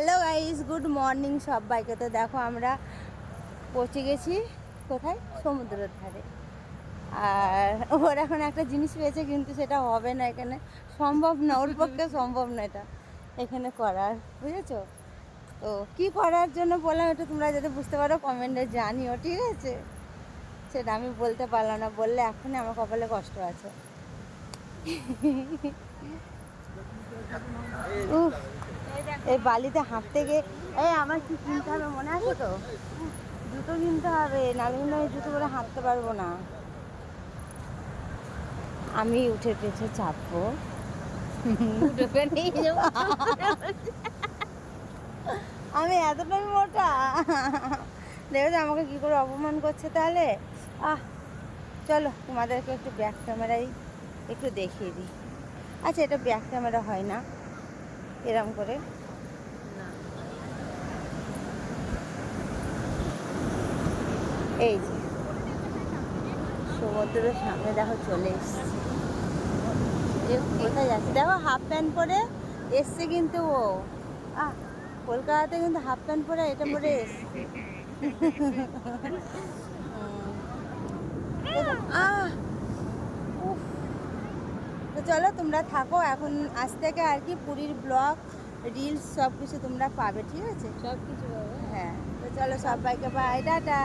Hello guys good morning সবাইকে। তো দেখো আমরা পৌঁছে গেছি কোথায়? সমুদ্রের ধারে। আর ওর এখন একটা জিনিস পেয়েছে কিন্তু সেটা হবে না এখানে। সম্ভব না, ওর পক্ষে সম্ভব না এটা এখানে করার, বুঝেছ? তো কি করার জন্য বললাম এটা তোমরা যাতে বুঝতে পারো, কমেন্টে জানিও, ঠিক আছে? সেটা আমি বলতে পারলাম না, বললে এখনই আমার কপালে কষ্ট আছে। উফ। এই বালিতে হাঁটতে গিয়ে এই আমার কি কিনতে হবে মনে আছে তো? জুতো কিনতে হবে নাহলে কিন্তু আমি জুতো করে হাঁটতে পারব না। আমি উঠে পেছে চাপবো। আমি এতটাই মোটা? দেখো আমাকে কি করে অপমান করছে তাহলে? আহ চলো তোমাদেরকে একটু ব্যাক ক্যামেরাই একটু দেখিয়ে দিই। আচ্ছা এটা ব্যাক ক্যামেরা হয় না। এরম করে। এই যে সমুদ্রের সামনে দেখো চলে এসছে। কোথায় যাচ্ছে? দেখো হাফ প্যান্ট পরে এসছে কিন্তু ও। আহ কলকাতাতে কিন্তু হাফ প্যান্ট পরে এটা পরে এসছে। তো চলো তোমরা থাকো। এখন আজ থেকে আর কি পুরীর ব্লগ রিলস সব কিছু তোমরা পাবে ঠিক আছে? সব কিছু হ্যাঁ তো চলো সবাইকে বাই টাটা।